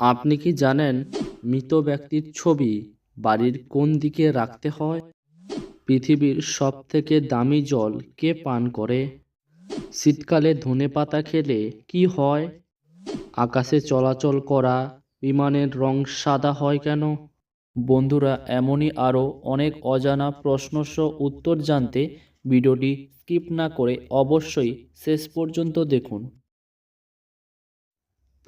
আপনি কি জানেন মৃত ব্যক্তির ছবি বাড়ির কোন দিকে রাখতে হয়? পৃথিবীর সব থেকে দামি জল কে পান করে? শীতকালে ধনেপাতা খেলে কি হয়? আকাশে চলাচল করা, বিমানের রং সাদা হয় কেন? বন্ধুরা, এমনই আরও অনেক অজানা প্রশ্নসহ উত্তর জানতে ভিডিওটি স্কিপ না করে অবশ্যই শেষ পর্যন্ত দেখুন।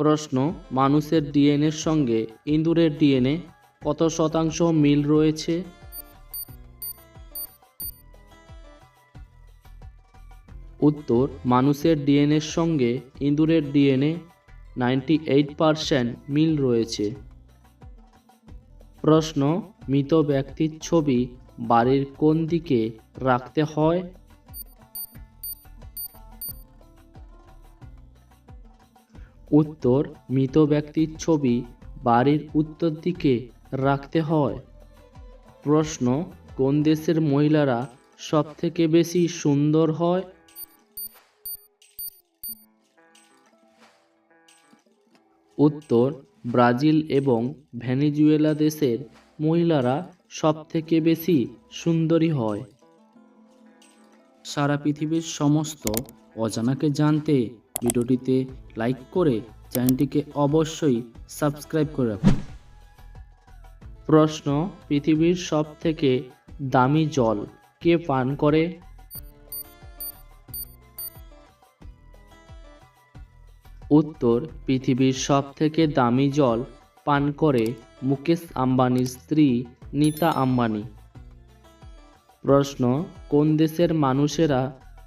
প্রশ্ন, মানুষের ডিএনএর সঙ্গে ইঁদুরের ডিএনএ কত শতাংশ মিল রয়েছে? উত্তর, মানুষের ডিএনএর সঙ্গে ইঁদুরের ডিএনএ নাইনটি এইট পারসেন্ট মিল রয়েছে। প্রশ্ন, মৃত ব্যক্তির ছবি বাড়ির কোন দিকে রাখতে হয়? উত্তর, মৃত ব্যক্তির ছবি বাড়ির উত্তর দিকে রাখতে হয়। প্রশ্ন, কোন দেশের মহিলারা সবথেকে বেশি সুন্দর হয়? উত্তর, ব্রাজিল এবং ভেনেজুয়েলা দেশের মহিলারা সবথেকে বেশি সুন্দরী হয়। সারা পৃথিবীর সমস্ত অজানাকে জানতে ভিডিওটিতে লাইক করে চ্যানেলটিকে অবশ্যই সাবস্ক্রাইব করে রাখুন। প্রশ্ন, পৃথিবীর সব থেকে দামি জল কে পান করে? উত্তর, পৃথিবীর সব থেকে দামি জল পান করে মুকেশ আম্বানির স্ত্রী নীতা আম্বানি। প্রশ্ন, কোন দেশের মানুষেরা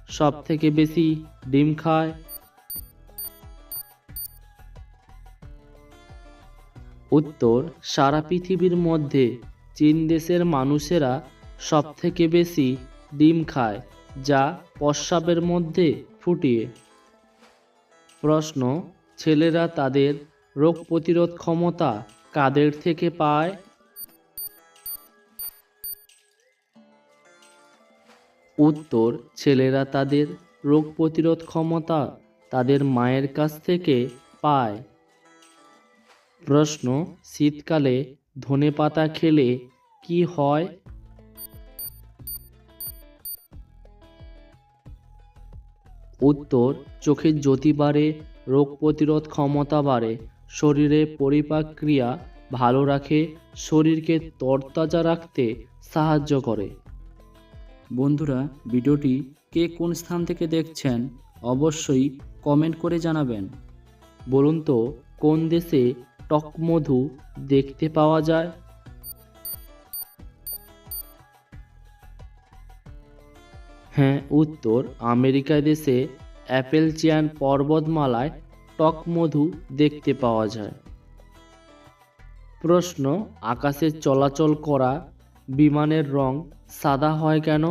সব থেকে বেশি ডিম খায়? উত্তর, সারা পৃথিবীর মধ্যে চীন দেশের মানুষেরা সব থেকে বেশি ডিম খায়, যা প্রস্রাবের মধ্যে ফুটিয়ে। প্রশ্ন, ছেলেরা তাদের রোগ প্রতিরোধ ক্ষমতা কাদের থেকে পায়? উত্তর, ছেলেরা তাদের রোগ প্রতিরোধ ক্ষমতা তাদের মায়ের কাছ থেকে পায়। প্রশ্ন, শীতকালে ধনেপাতা খেলে কি হয়? উত্তর চোখের জ্যোতি বাড়ে, রোগ প্রতিরোধ ক্ষমতা বাড়ে, শরীরে পরিপাক ক্রিয়া ভালো রাখে, শরীরকে তরতাজা রাখতে সাহায্য করে। বন্ধুরা, ভিডিওটি কে কোন স্থান থেকে দেখছেন অবশ্যই কমেন্ট করে জানাবেন। বলুন তো, কোন দেশে টক মধু দেখতে পাওয়া যায়। হ্যাঁ উত্তর আমেরিকা দেশে অ্যাপেলচিয়ান পর্বতমালায় টক মধু দেখতে পাওয়া যায়। প্রশ্ন, আকাশে চলাচল করা বিমানের রং সাদা হয় কেন?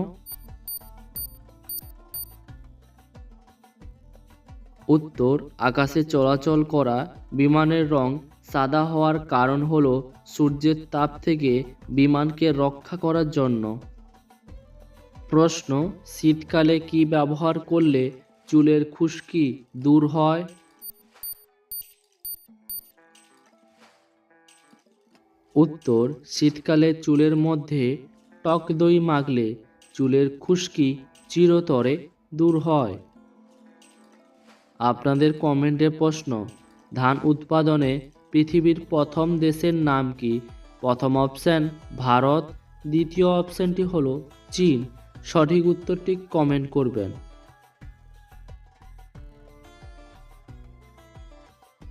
উত্তর, আকাশে চলাচল করা বিমানের রং সাদা হওয়ার কারণ হলো সূর্যের তাপ থেকে বিমানকে রক্ষা করার জন্য। প্রশ্ন, শীতকালে কি ব্যবহার করলে চুলের খুশকি দূর হয়? উত্তর, শীতকালে চুলের মধ্যে টক দই মাখলে চুলের খুশকি চিরতরে দূর হয়। আপনাদের কমেন্টে প্রশ্ন, ধান উৎপাদনে পৃথিবীর প্রথম দেশের নাম কি? প্রথম অপশান, ভারত। দ্বিতীয় অপশানটি হলো চীন। সঠিক উত্তরটি কমেন্ট করবেন।